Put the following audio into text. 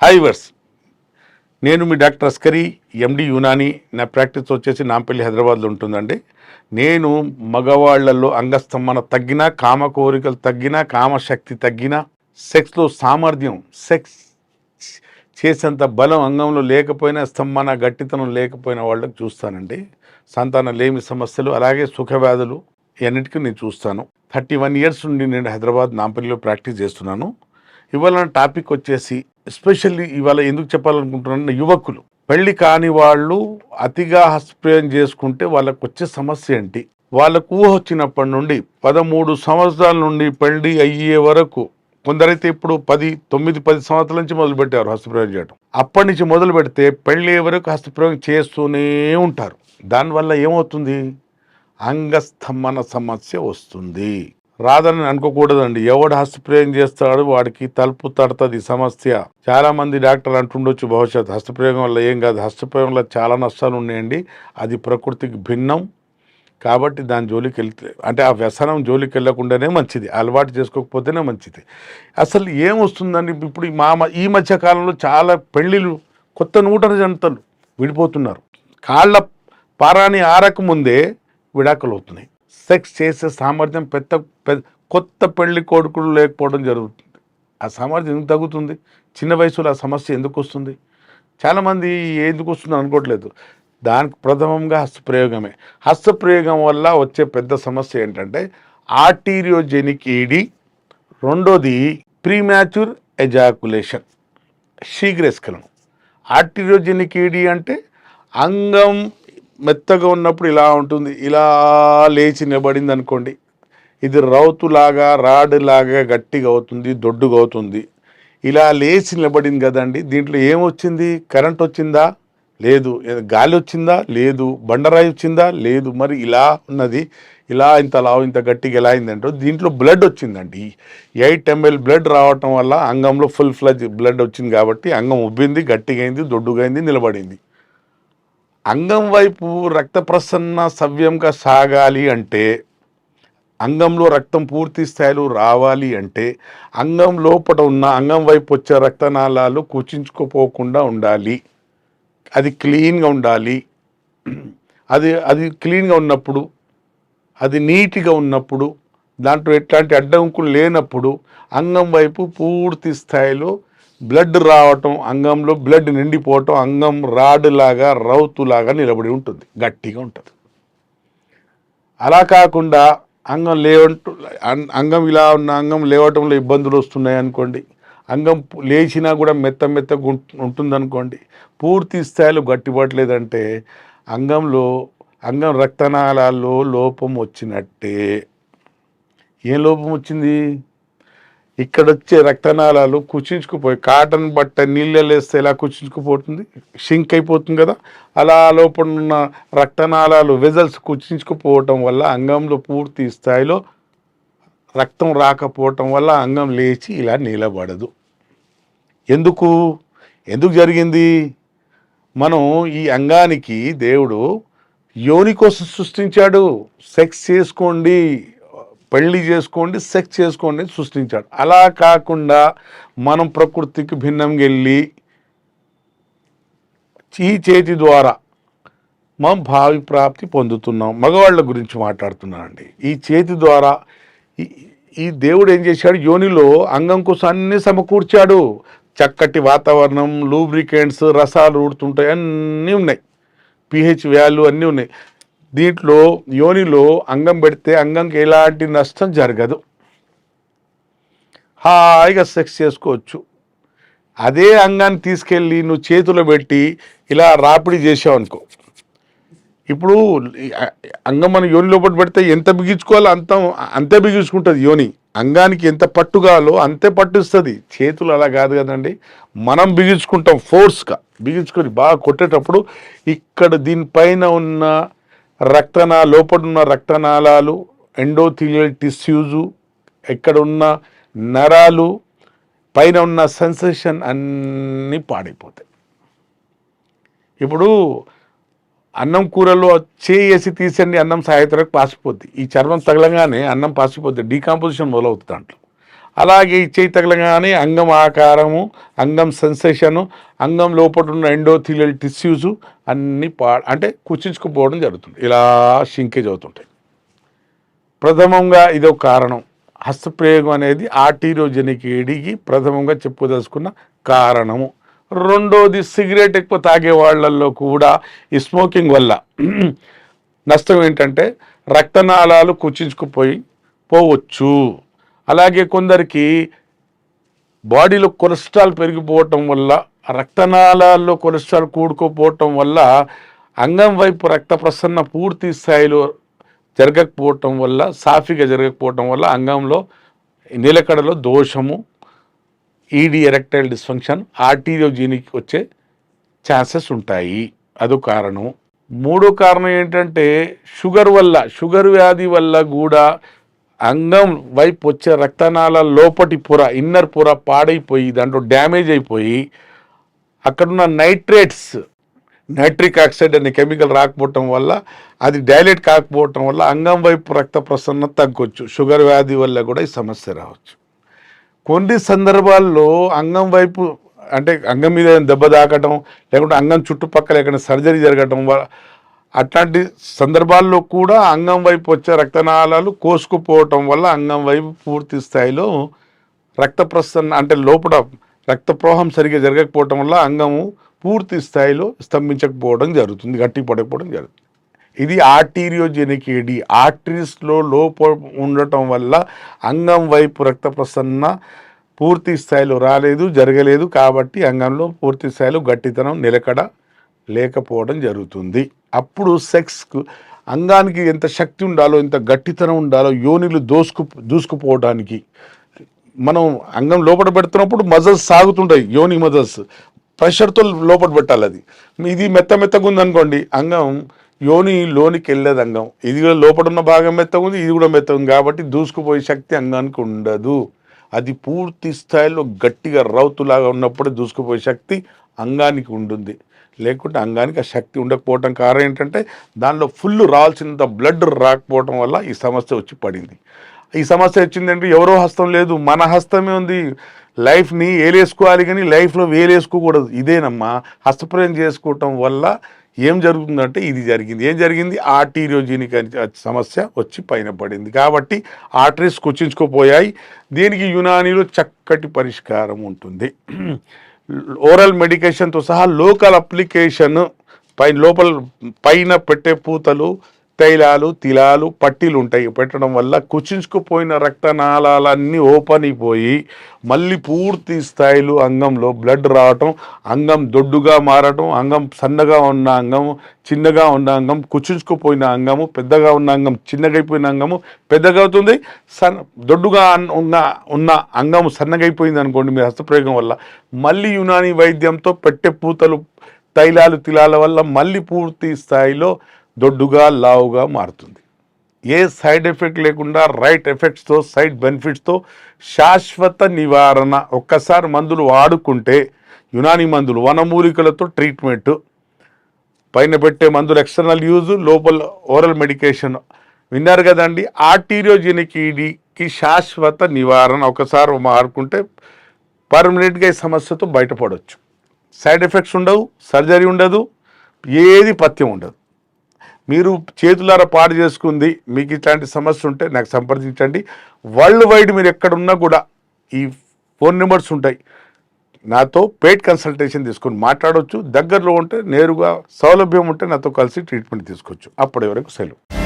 Hi verse నేను మీ doctor Askari ఎండి యునాని. నా practice వచ్చేసి నాంపల్లి హైదరాబాద్లో ఉంటుందండి. నేను మగవాళ్ళలో అంగస్తంభన తగ్గినా కామ కోరికలు తగ్గినా కామశక్తి తగ్గినా సెక్స్లో సామర్థ్యం సెక్స్ చేసేంత బలం అంగంలో లేకపోయినా స్తంభన గట్టితనం లేకపోయిన వాళ్ళకి చూస్తానండి. సంతానం లేమి సమస్యలు అలాగే సుఖవ్యాధులు ఇవన్నిటికీ నేను చూస్తాను. థర్టీ వన్ ఇయర్స్ నుండి నేను హైదరాబాద్ నాంపల్లిలో ప్రాక్టీస్ చేస్తున్నాను. ఇవాళ నా టాపిక్ వచ్చేసి ఎస్పెషల్లీ ఇవాళ ఎందుకు చెప్పాలనుకుంటున్నాను యువకులు. పెళ్ళి కాని వాళ్ళు అతిగా హస్ప్రయం చేసుకుంటే వాళ్ళకు వచ్చే సమస్య ఏంటి? వాళ్ళకు ఊహ వచ్చినప్పటి నుండి పదమూడు సంవత్సరాల నుండి పెళ్ళి అయ్యే వరకు కొందరైతే ఇప్పుడు పది తొమ్మిది పది సంవత్సరాల నుంచి మొదలుపెట్టారు హస్తప్రయోగం చేయడం అప్పటి నుంచి మొదలు పెడితే పెళ్ళి వరకు హస్తప్రయోగం చేస్తూనే ఉంటారు. దానివల్ల ఏమవుతుంది? అంగస్తంభన సమస్య వస్తుంది. రాదని అనుకోకూడదండి. ఎవడు హస్తప్రయోగం చేస్తాడు వాడికి తలుపు తడుతుంది సమస్య. చాలా మంది డాక్టర్ అంటుండొచ్చు భవిష్యత్ హస్తప్రయోగం వల్ల ఏం కాదు. హస్తప్రయోగం వల్ల చాలా నష్టాలు ఉన్నాయండి. అది ప్రకృతికి భిన్నం. కాబట్టి దాని జోలికి వెళ్తే అంటే ఆ వ్యసనం జోలికి వెళ్ళకుండానే మంచిది. అలవాటు చేసుకోకపోతేనే మంచిది. అసలు ఏమొస్తుందండి ఇప్పుడు ఈ మా ఈ మధ్య కాలంలో చాలా పెళ్ళిళ్ళు కొత్త నూటన జంటలు విడిపోతున్నారు. కాళ్ళ పారాని ఆరక ముందే విడాకులు అవుతున్నాయి సెక్స్ చేసే సామర్థ్యం పెద్ద పెద్ద కొత్త పెళ్ళి కొడుకులు లేకపోవడం జరుగుతుంది. ఆ సామర్థ్యం ఎందుకు తగ్గుతుంది? చిన్న వయసులో ఆ సమస్య ఎందుకు వస్తుంది? చాలామంది ఎందుకు వస్తుంది అనుకోవట్లేదు. దానికి ప్రథమంగా హస్తప్రయోగమే. హస్తప్రయోగం వల్ల వచ్చే పెద్ద సమస్య ఏంటంటే ఆర్టీరియోజెనిక్ ఈడీ రెండోది ప్రీమాచ్యూర్ ఎజాకులేషన్ శీఘ్రస్ఖలనం ఆర్టీరియోజెనిక్ ఈడీ అంటే అంగం మెత్తగా ఉన్నప్పుడు ఇలా ఉంటుంది. ఇలా లేచి నిలబడింది అనుకోండి. ఇది రౌతులాగా రాడ్లాగా గట్టిగా అవుతుంది దొడ్డుగా అవుతుంది. ఇలా లేచి నిలబడింది కదండి. దీంట్లో ఏమొచ్చింది కరెంట్ వచ్చిందా? లేదు. గాలి వచ్చిందా? లేదు. బండరాయి వచ్చిందా? లేదు. మరి ఇలా ఉన్నది. ఇలా ఇంత లావు ఇంత గట్టిగా ఎలా అయిందంటే దీంట్లో బ్లడ్ వచ్చిందండి. ఎయిట్ ఎంఎల్ బ్లడ్ రావటం వల్ల అంగంలో ఫుల్ ఫ్లజ్ బ్లడ్ వచ్చింది కాబట్టి అంగం ఉబ్బింది గట్టిగా అయింది దొడ్డుగా అయింది నిలబడింది. అంగం వైపు రక్త ప్రసన్న సవ్యంగా సాగాలి అంటే అంగంలో రక్తం పూర్తి స్థాయిలో రావాలి అంటే అంగం లోపల ఉన్న అంగం వైపు వచ్చే రక్తనాళాలు కుచించుకుపోకుండా ఉండాలి. అది క్లీన్గా ఉండాలి. అది అది క్లీన్గా ఉన్నప్పుడు అది నీట్గా ఉన్నప్పుడు దాంట్లో ఎట్లాంటి అడ్డంకులు లేనప్పుడు అంగం వైపు పూర్తి స్థాయిలో బ్లడ్ రావటం అంగంలో బ్లడ్ నిండిపోవటం అంగం రాడ్లాగా రౌతులాగా నిలబడి ఉంటుంది గట్టిగా ఉంటుంది. అలా కాకుండా అంగం లేవంటు అంగం ఇలా ఉన్న అంగం లేవటంలో ఇబ్బందులు వస్తున్నాయి అనుకోండి అంగం లేచినా కూడా మెత్త మెత్తగా ఉంటుందనుకోండి పూర్తి స్థాయిలో గట్టిపడలేదంటే అంగంలో అంగం రక్తనాళాల్లో లోపం వచ్చినట్టే. ఏం లోపం వచ్చింది? ఇక్కడ వచ్చే రక్తనాళాలు కుచించుకుపోయి కాటన్ బట్ట నీళ్ళలో వేస్తే ఎలా కుచించుకుపోతుంది? షింక్ అయిపోతుంది కదా. అలా లోపల ఉన్న రక్తనాళాలు వెజల్స్ కుచించుకుపోవటం వల్ల అంగంలో పూర్తి స్థాయిలో రక్తం రాకపోవటం వల్ల అంగం లేచి ఇలా నిలబడదు. ఎందుకు? ఎందుకు జరిగింది? మనం ఈ అంగానికి దేవుడు యోని కోసం సృష్టించాడు. సెక్స్ చేసుకోండి. పెళ్ళి చేసుకోండి సెక్స్ చేసుకోండి అని సృష్టించాడు. అలా కాకుండా మనం ప్రకృతికి భిన్నంగా వెళ్ళి ఈ చేతి ద్వారా మనం భావి ప్రాప్తి పొందుతున్నాం. మగవాళ్ళ గురించి మాట్లాడుతున్నానండి. ఈ చేతి ద్వారా ఈ- ఈ దేవుడు ఏం చేశాడు? యోనిలో అంగం కోసం అన్ని సమకూర్చాడు. చక్కటి వాతావరణం లూబ్రికెంట్స్ రసాలు ఊడుతుంటాయి అన్నీ ఉన్నాయి. పిహెచ్ వాల్యూ అన్నీ ఉన్నాయి. దీంట్లో యోనిలో అంగం పెడితే అంగంకి ఎలాంటి నష్టం జరగదు. హాయిగా సెక్స్ చేసుకోవచ్చు. అదే అంగాన్ని తీసుకెళ్ళి నువ్వు చేతిలో పెట్టి ఇలా రాపిడి చేసావు అనుకో ఇప్పుడు అంగం మన యోని లోపల పెడితే ఎంత బిగించుకోవాలో అంత అంతే బిగించుకుంటుంది యోని. అంగానికి ఎంత పట్టు కావాలో అంతే పట్టిస్తుంది చేతులు అలా కాదు కదండి. మనం బిగించుకుంటాం ఫోర్స్గా. బిగించుకొని బాగా కొట్టేటప్పుడు ఇక్కడ దీనిపైన ఉన్న రక్తనా లోపడున్న రక్తనాళాలు ఎండోథిలియల్ టిష్యూజు ఎక్కడున్న నరాలు పైన ఉన్న సెన్సేషన్ అన్నీ పాడైపోతాయి. ఇప్పుడు అన్నం కూరలో చేసి తీసండి అన్నం సాయంత్రం పాసిపోద్ది. ఈ చర్మం తగలగానే అన్నం పాసిపోద్ది. డీకాంపోజిషన్ మొదలవుతుంది దాంట్లో. అలాగే ఈ చేయి తగలగానే అంగం ఆకారము అంగం సెన్సేషను అంగం లోపల ఉన్న ఎండోథీలియల్ టిష్యూస్ అన్నీ పా అంటే కుచించుకుపోవడం జరుగుతుంది. ఇలా షింకేజ్ అవుతుంటాయి. ప్రథమంగా ఇదో కారణం. హస్తప్రయోగం అనేది ఆటీరోజనిక్ ఏడికి ప్రథమంగా చెప్పుదలుచుకున్న కారణము. రెండోది సిగరెట్ ఎక్కువ తాగే వాళ్ళల్లో కూడా ఈ స్మోకింగ్ వల్ల నష్టం ఏంటంటే రక్తనాళాలు కుచించుకుపోయి పోవచ్చు. అలాగే కొందరికి బాడీలో కొలెస్ట్రాల్ పెరిగిపోవటం వల్ల రక్తనాళాల్లో కొలెస్ట్రాల్ కూడుకుపోవటం వల్ల అంగం వైపు రక్త ప్రసరణ పూర్తి స్థాయిలో జరగకపోవటం వల్ల సాఫీగా జరగకపోవటం వల్ల అంగంలో నిలకడలో దోషము ఈడీ ఎరెక్టైల్ డిస్ఫంక్షన్ ఆర్టీరియోజీనికి వచ్చే ఛాన్సెస్ ఉంటాయి. అదో కారణం. మూడో కారణం ఏంటంటే షుగర్ వల్ల షుగర్ వ్యాధి వల్ల కూడా అంగం వైపు వచ్చే రక్తనాళ లోపటి పొర ఇన్నర్ పొర పాడైపోయి దాంట్లో డ్యామేజ్ అయిపోయి అక్కడున్న నైట్రేట్స్ నైట్రిక్ ఆక్సైడ్ అనే కెమికల్ రాకపోవటం వల్ల అది డైలేట్ కాకపోవటం వల్ల అంగం వైపు రక్త ప్రసరణ తగ్గొచ్చు. షుగర్ వ్యాధి వల్ల కూడా ఈ సమస్య రావచ్చు. కొన్ని సందర్భాల్లో అంగం వైపు అంటే అంగం మీద దెబ్బ తాకటం లేకుంటే అంగం చుట్టుపక్కల ఎక్కడ సర్జరీ జరగటం వల్ల అట్లాంటి సందర్భాల్లో కూడా అంగం వైపు వచ్చే రక్తనాళాలు కోసుకుపోవటం వల్ల అంగం వైపు పూర్తి స్థాయిలో రక్త ప్రసరణ అంటే లోపల రక్త ప్రవాహం సరిగ్గా జరగకపోవటం వల్ల అంగము పూర్తి స్థాయిలో స్తంభించకపోవడం జరుగుతుంది గట్టి పడకపోవడం జరుగుతుంది. ఇది ఆర్టీరియోజెనిక్ ఏడి ఆర్టరీస్లో లోపం ఉండటం వల్ల అంగం వైపు రక్త ప్రసరణ పూర్తి స్థాయిలో రాలేదు జరగలేదు కాబట్టి అంగంలో పూర్తి స్థాయిలో గట్టితనం నిలకడ లేకపోవడం జరుగుతుంది. అప్పుడు సెక్స్కు అంగానికి ఎంత శక్తి ఉండాలో ఎంత గట్టితనం ఉండాలో యోనిలు దోసుకు దూసుకుపోవడానికి మనం అంగం లోపల పెడుతున్నప్పుడు మజల్స్ సాగుతుంటాయి యోని మజల్స్. ప్రెషర్తో లోపల పెట్టాలి అది. ఇది మెత్త మెత్తగా ఉందనుకోండి అంగం యోని లోనికి వెళ్ళేది అంగం. ఇది కూడా లోపల ఉన్న భాగం మెత్తగా ఉంది ఇది కూడా మెత్తగా ఉంది కాబట్టి దూసుకుపోయే శక్తి అంగానికి ఉండదు. అది పూర్తి స్థాయిలో గట్టిగా రౌతులాగా ఉన్నప్పుడే దూసుకుపోయే శక్తి అంగానికి ఉంటుంది. లేకుంటే అంగానికి ఆ శక్తి ఉండకపోవటం కారణం ఏంటంటే దానిలో ఫుల్ రావాల్సినంత బ్లడ్ రాకపోవటం వల్ల ఈ సమస్య వచ్చి పడింది. ఈ సమస్య వచ్చిందంటే ఎవరో హస్తం లేదు మన హస్తమే ఉంది. లైఫ్ని ఏలేసుకోవాలి కానీ లైఫ్లో వేలేసుకోకూడదు. ఇదేనమ్మా హస్తప్రయం చేసుకోవటం వల్ల ఏం జరుగుతుందంటే ఇది జరిగింది. ఏం జరిగింది? ఆర్టీరియోజీనిక్ సమస్య వచ్చి పైన పడింది. కాబట్టి ఆర్టరీస్ కుచించుకుపోయాయి దీనికి యునానీలో చక్కటి పరిష్కారం ఉంటుంది. ఓరల్ మెడికేషన్తో సహా లోకల్ అప్లికేషన్ పై లోపల పైన పెట్టే పూతలు తైలాలు తిలాలు పట్టీలు ఉంటాయి పెట్టడం వల్ల కుచించుకుపోయిన రక్తనాళాలన్నీ ఓపెన్ అయిపోయి మళ్ళీ పూర్తి స్థాయిలో అంగంలో బ్లడ్ రావటం అంగం దొడ్డుగా మారటం అంగం సన్నగా ఉన్న అంగం చిన్నగా ఉన్న అంగం కుచించుకుపోయిన అంగము పెద్దగా ఉన్న అంగం చిన్నగైపోయిన అంగము పెద్దగా అవుతుంది. సన్ దొడ్డుగా ఉన్న ఉన్న అంగము సన్నగైపోయింది అనుకోండి మీ హస్తప్రయోగం వల్ల. మళ్ళీ యునాని వైద్యంతో పెట్టే పూతలు తైలాలు తిలాల వల్ల మళ్ళీ పూర్తి స్థాయిలో దొడ్డుగా లావుగా మారుతుంది. ఏ సైడ్ ఎఫెక్ట్ లేకుండా రైట్ ఎఫెక్ట్స్తో సైడ్ బెనిఫిట్స్తో శాశ్వత నివారణ. ఒక్కసారి మందులు వాడుకుంటే యునాని మందులు వనమూలికలతో ట్రీట్మెంట్ పైన పెట్టే మందులు ఎక్స్టర్నల్ యూజ్ లోపల ఓరల్ మెడికేషన్. విన్నారు కదండి ఆర్టీరియోజెనిక్ ఈడీకి శాశ్వత నివారణ. ఒకసారి మారుకుంటే పర్మనెంట్గా ఈ సమస్యతో బయటపడవచ్చు సైడ్ ఎఫెక్ట్స్ ఉండవు సర్జరీ ఉండదు ఏది పథ్యం ఉండదు. మీరు చేతులారా పాడు చేసుకుంది మీకు ఇట్లాంటి సమస్య ఉంటే నాకు సంప్రదించండి. వరల్డ్ వైడ్ మీరు ఎక్కడున్నా కూడా ఈ ఫోన్ నెంబర్స్ ఉంటాయి. నాతో పెయిడ్ కన్సల్టేషన్ తీసుకొని మాట్లాడవచ్చు దగ్గరలో ఉంటే నేరుగా సౌలభ్యం ఉంటే నాతో కలిసి ట్రీట్మెంట్ తీసుకోవచ్చు. అప్పటి వరకు సెలవు.